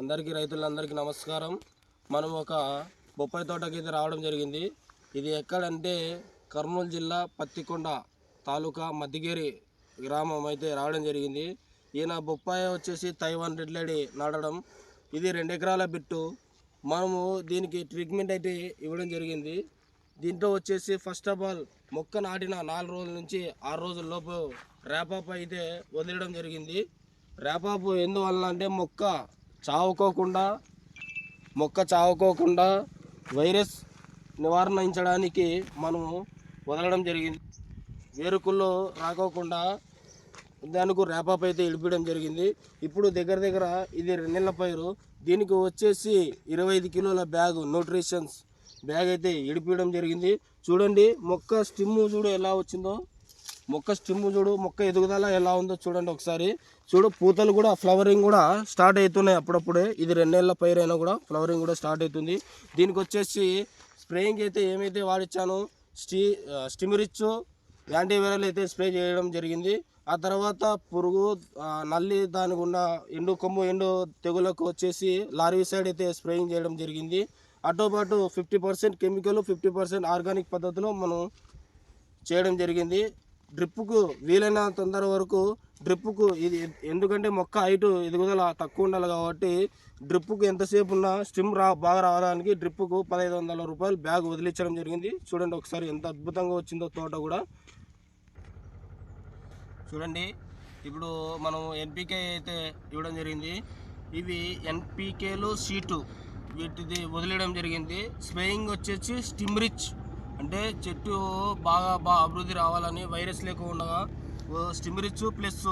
అందరికీ రైతులందరికీ నమస్కారం. మనం ఒక బొప్పాయి తోటకి అయితే రావడం జరిగింది. ఇది ఎక్కడంటే కర్నూలు జిల్లా పత్తికొండ తాలూకా మద్దిగేరి గ్రామం అయితే రావడం జరిగింది. ఈయన బొప్పాయి వచ్చేసి తైవాన్ రెడ్లడి నాటడం. ఇది రెండు ఎకరాల బిట్టు. మనము దీనికి ట్రీట్మెంట్ అయితే ఇవ్వడం జరిగింది. దీంట్లో వచ్చేసి ఫస్ట్ ఆఫ్ ఆల్ మొక్క నాటిన నాలుగు రోజుల నుంచి ఆరు రోజుల లోపు ర్యాపాప్ అయితే వదిలడం జరిగింది. ర్యాపాప్ ఎందువల్ల అంటే మొక్క చావుకోకుండా మొక్క చావుకోకుండా వైరస్ నివారించడానికి మనము వదలడం జరిగింది. వేరుకుల్లో రాకోకుండా దానికి ర్యాపాప్ అయితే ఇడిపించడం జరిగింది. ఇప్పుడు దగ్గర దగ్గర ఇది రెండు నెలల పైరు. దీనికి వచ్చేసి ఇరవై ఐదు కిలోల బ్యాగ్ న్యూట్రిషన్స్ బ్యాగ్ అయితే ఇడిపించడం జరిగింది. చూడండి మొక్క స్టిమ్ చూడు ఎలా వచ్చిందో. మొక్క స్టిమ్ చూడు మొక్క ఎదుగుదల ఎలా ఉందో చూడండి ఒకసారి. చూడు పూతలు కూడా ఫ్లవరింగ్ కూడా స్టార్ట్ అవుతున్నాయి అప్పుడప్పుడే. ఇది రెండేళ్ళ పైరైనా కూడా ఫ్లవరింగ్ కూడా స్టార్ట్ అవుతుంది. దీనికి వచ్చేసి స్ప్రేయింగ్ అయితే ఏమైతే వాడిచ్చాను స్టీ స్టిమిరిచ్ యాంటీవైరల్ అయితే స్ప్రే చేయడం జరిగింది. ఆ తర్వాత పురుగు నల్లి దానికి ఉన్న ఎండు కొమ్ము ఎండు తెగులకు వచ్చేసి లారీ సైడ్ అయితే స్ప్రేయింగ్ చేయడం జరిగింది. అటుపాటు fifty percent chemical fifty percent organic పద్ధతిలో మనం చేయడం జరిగింది. డ్రిప్పుకు వీలైన తొందర వరకు డ్రిప్పుకు ఇది ఎందుకంటే మొక్క హైట్ ఎదుగుదల తక్కువ ఉండాలి కాబట్టి డ్రిప్పుకు ఎంతసేపు ఉన్నా స్టిమ్ రా బాగా రావడానికి డ్రిప్పుకు పదహైదు వందల రూపాయలు బ్యాగ్ వదిలించడం జరిగింది. చూడండి ఒకసారి ఎంత అద్భుతంగా వచ్చిందో తోట కూడా. చూడండి ఇప్పుడు మనం ఎన్పికే అయితే ఇవ్వడం జరిగింది. ఇవి ఎన్పికేలు సీటు వీటిది వదిలేయడం జరిగింది. స్ప్రేయింగ్ వచ్చేసి స్టిమ్ రిచ్ అంటే చెట్టు బాగా బాగా అభివృద్ధి రావాలని వైరస్ లేకుండా స్టిమిరిచ్ ప్లస్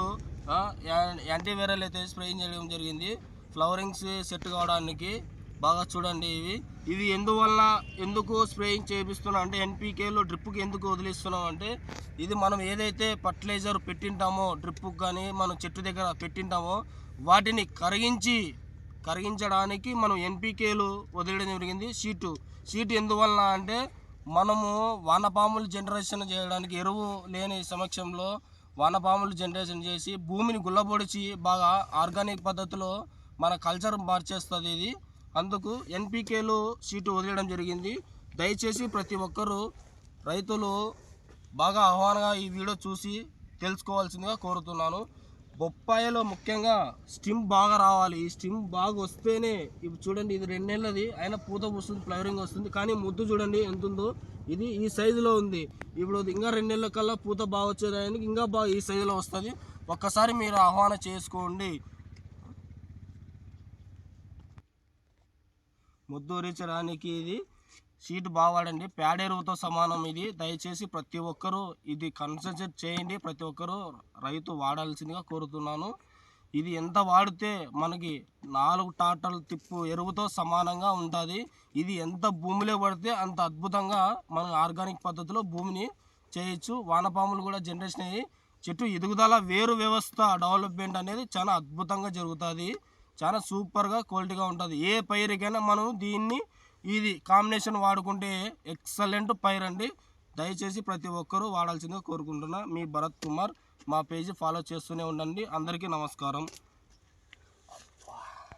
యాంటీవైరల్ అయితే స్ప్రేయింగ్ చేయడం జరిగింది. ఫ్లవరింగ్స్ సెట్ కావడానికి బాగా చూడండి ఇవి. ఇది ఎందువల్ల ఎందుకు స్ప్రేయింగ్ చేపిస్తున్నాం అంటే ఎన్పికేలో డ్రిప్కి ఎందుకు వదిలిస్తున్నాం అంటే ఇది మనం ఏదైతే ఫర్టిలైజర్ పెట్టింటామో డ్రిప్కి కానీ మనం చెట్టు దగ్గర పెట్టింటామో వాటిని కరిగించి కరిగించడానికి మనం ఎన్పికేలు వదిలేయడం జరిగింది. షీటు షీట్ ఎందువల్ల అంటే మనము వానపాములు జనరేషన్ చేయడానికి ఎరువు లేని సమక్షంలో వానపాములు జనరేషన్ చేసి భూమిని గుల్లబొడిచి బాగా ఆర్గానిక్ పద్ధతిలో మన కల్చర్ మార్చేస్తుంది ఇది. అందుకు ఎన్పికేలు సీటు వదిలేయడం జరిగింది. దయచేసి ప్రతి ఒక్కరూ రైతులు బాగా ఆహ్వానంగా ఈ వీడియో చూసి తెలుసుకోవాల్సిందిగా కోరుతున్నాను. బొప్పాయిలో ముఖ్యంగా స్టిమ్ బాగా రావాలి. ఈ స్టిమ్ బాగా వస్తేనే ఇప్పుడు చూడండి ఇది రెండు నెలలది అయినా పూత వస్తుంది ఫ్లవరింగ్ వస్తుంది. కానీ ముద్దు చూడండి ఎంత ఉందో ఇది ఈ సైజులో ఉంది. ఇప్పుడు ఇంకా రెండు నెలల కల్లా పూత బాగా వచ్చేదానికి ఇంకా బాగా ఈ సైజులో వస్తుంది. ఒక్కసారి మీరు ఆహ్వానం చేసుకోండి. ముద్దు ముద్దూరించడానికి ఇది సీట్ బాగా వాడండి పేడెరువుతో సమానం ఇది. దయచేసి ప్రతి ఒక్కరూ ఇది కన్సన్ట్రేట్ చేయండి. ప్రతి ఒక్కరూ రైతు వాడాల్సిందిగా కోరుతున్నాను. ఇది ఎంత వాడితే మనకి నాలుగు టాటల తిప్పు ఎరువుతో సమానంగా ఉంటుంది. ఇది ఎంత భూమిలో పడితే అంత అద్భుతంగా మనం ఆర్గానిక్ పద్ధతిలో భూమిని చేయొచ్చు. వానపాములు కూడా జనరేషన్ అయ్యి చెట్టు ఎదుగుదల వేరు వ్యవస్థ డెవలప్మెంట్ అనేది చాలా అద్భుతంగా జరుగుతుంది. చాలా సూపర్గా క్వాలిటీగా ఉంటుంది. ఏ పైరుకైనా మనం దీన్ని ఇది కాంబినేషన్ వాడుకుంటే ఎక్సలెంట్ పైర్ అండి. దయచేసి ప్రతి ఒక్కరూ వాడాల్సిందిగా కోరుకుంటున్నా. మీ భరత్ కుమార్ మా పేజీ ఫాలో చేస్తూనే ఉండండి. అందరికీ నమస్కారం.